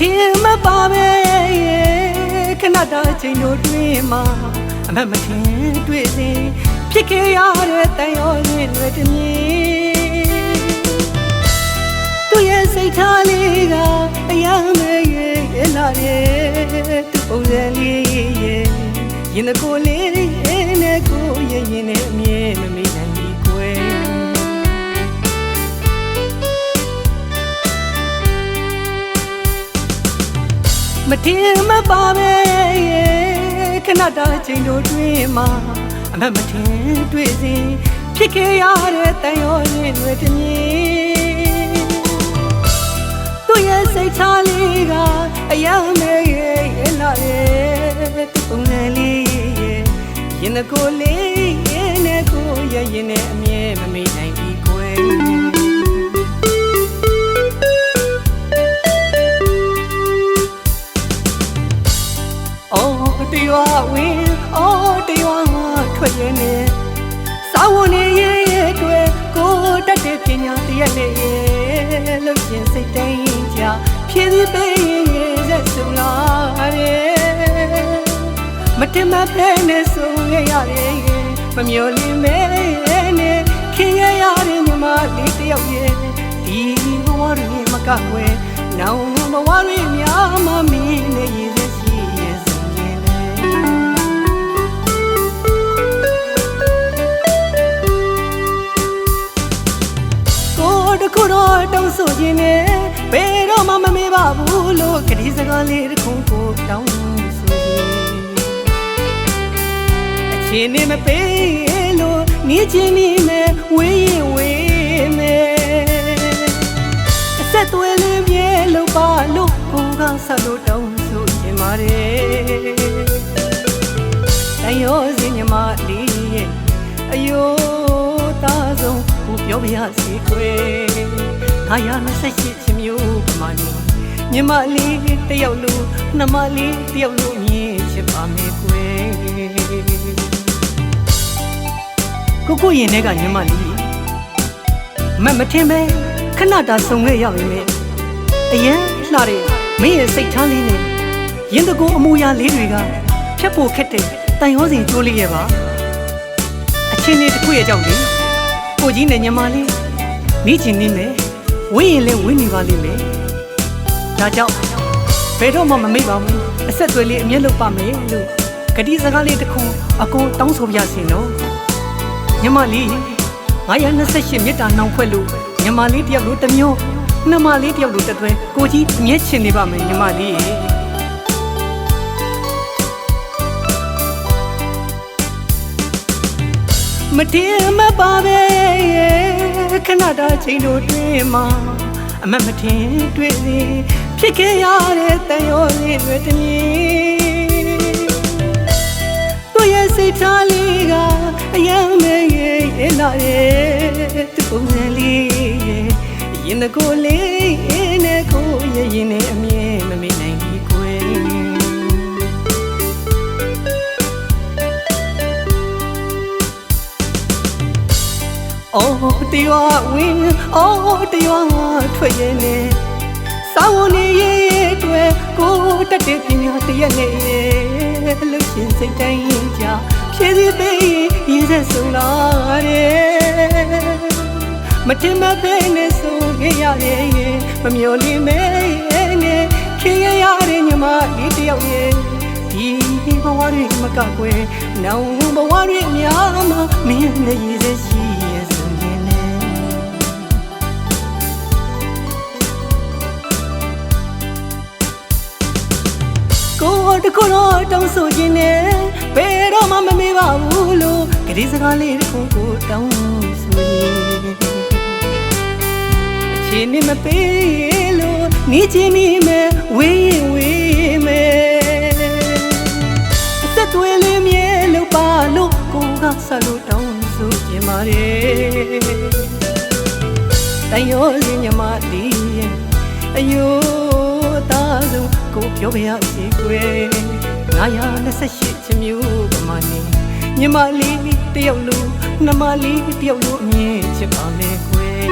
ထင်မပါပဲခဏတာအချိန်တို့တွင်မှာအမတ်မထင်တွေ့စဉ်ဖြစ်ခဲ့ရတဲ့တန်ရောရင်းတွေတမြင်သူရဲ့စိတ်ထားလေးကအယမ်းမဲရဲ့လာရဲ့သူပုံစံလေးရဲ့ရင်တကိုယ်လေးနဲ့ကိုယ်ရဲ့ရင်နဲ့အမြဲမမေ့ မထင်မပါပဲခဏတာအချိန်တို့တွင်မှာအမတ်မထင်တွေ့စဉ်ဖြစ်ခဲ့ရတဲ့တန်ရောရင်းတွေတမြင်သူရဲ့စိတ်ချလေးကအယမ်းမဲရဲ့ရဲ့လာရဲ့သူပုံစံလေးရဲ့ရင်ကိုယ်လေးရဲ့နဲ့ကိုယ်ရဲ့ရင်နဲ့အမြဲမမေ့နိုင် နဲ့ရဲ့လှုပ်ရှင်စိတ်တိုင်းကြဖြည့်စည်းပေးရဲ့ရက်စုံလာရဲ့မတင်မဖဲနဲ့ဆိုရရတယ်မမျော်လင့်မဲနဲ့ခင်ရရတဲ့မြမလေးတယောက်ရဲ့ဒီဘဝရင်းမကွယ်နောင်ဘဝရင်းများမမီနဲ့ရည်စရှိရဲ့ ကိုတခုတော့တောင်းဆိုခြင်းနဲ့ဘယ်တော့မှမမေ့ပါဘူးလို့ကတိစကားလေးတစ်ခုကိုတောင်းဆိုခြင်းအချင်းနေမပေးလို့နေချင်းနေမယ်ဝေးရင်ဝေးမယ်အဆက်သွဲလေးမြဲလို့ပါလို့ကိုကဆက်လို့တောင်းဆိုခြင်းပါတယ်တန်ရောစင်ညမလေးရဲ့အယိုးသားဆုံး ကိုပြောပြရစီခွေငါရ28ချင်းမျိုးပမာနေညီမလေးတယောက်လိုနှမလေးတယောက်လိုမြင်ချစ်ပါမယ်ခွေကိုကိုရင်ထဲကညီမလေးမမထင်ပဲခဏတာဆုံခဲ့ရပါမယ်အရင်လှတဲ့မင်းရဲ့စိတ်ထားလေးနဲ့ရင်တကူအမူအရာလေးတွေကဖြတ်ဖို့ခက်တဲ့တန်ရောစင်ကျိုးလေးရဲ့ပါအချင်းလေးတစ်ခုရဲ့ကြောင့်လေ ကိုကြီးနဲ့ညီမလေးနေချင်နေမယ်ဝင်းရင်လည်းဝင်းနေပါလိမ့်မယ်ဒါကြောင့်ဘယ်တော့မှမမေ့ပါဘူးအဆက်အသွယ်လေးအမြဲလုပ်ပါမယ်လို့ဂတိစကားလေးတစ်ခုအကိုတောင်းဆိုပြစီနော်ညီမလေး928မြတ်တာနှောင်ဖွဲ့လို့ညီမလေးတယောက်လို့တစ်မျိုးနှမလေးတယောက်လို့တစ်တွဲကိုကြီးအမြဲချင်နေပါမယ်ညီမလေး မတင်မပါပဲခဏတာချိန်တို့တွင်မှာအမတ်မတင်တွေ့စီဖြစ်ခဲ့ရတဲ့တန်ရောလေးတွေတည်းသူရဲ့စိတ်ထားလေးကအယမ်းမဲရဲ့လာရဲ့သူပုံစံလေးရဲ့ရင်ကိုယ်လေးနဲ့ကိုယ်ရဲ့ရင်နဲ့အမြဲ တရားဝင်အော်တရားထွက်ရင်လေစာဝန်နေရဲ့အတွက်ကိုတက်တဲ့ပညာတရက်နဲ့လှုပ်ရှင်စိတ်တိုင်းကြဖြည့်စည်းပေးရည်စက်ဆုံးလာတယ်မတင်မဖဲနဲ့ဆိုခဲ့ရတယ်မမျော်လင့်မဲနဲ့ခင်ရရတဲ့ညီမလေးတယောက်ရဲ့ဒီဘဝတွေမကကွယ်နောင်ဘဝတွေအများမှာမင်းနဲ့ရည်စက်ရှိ တခုတော့တောင်းဆိုခြင်းနဲ့ဘယ်တော့မှမမေ့ပါဘူးလို့ကလေးစကားလေးတစ်ခုကိုတောင်းဆိုရင်အချင်းနဲ့မပေးလို့နေချင်းနေမယ်ဝေးရင်ဝေးမယ်အသက်သွေးလေးမြဲလို့ပါလို့ကိုကဆက်လို့တောင်းဆိုခြင်းပါတယ်တန်ရောစင်ညမလေးရဲ့အယိုး သားဆုံးကိုပြောပြရစီကွယ်928ချမျိုးပမာနေညီမလေးတယောက်လိုနှမလေးတယောက်လိုအမြင်ချစ်ပါမယ်ကွယ်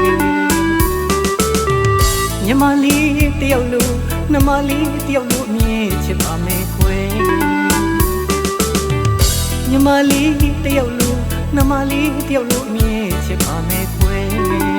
ညီမလေးတယောက်လိုနှမလေးတယောက်လိုအမြင်ချစ်ပါမယ်ခွဲညီမလေးတယောက်လိုနှမလေးတယောက်လိုအမြင်ချစ်ပါမယ်ခွဲ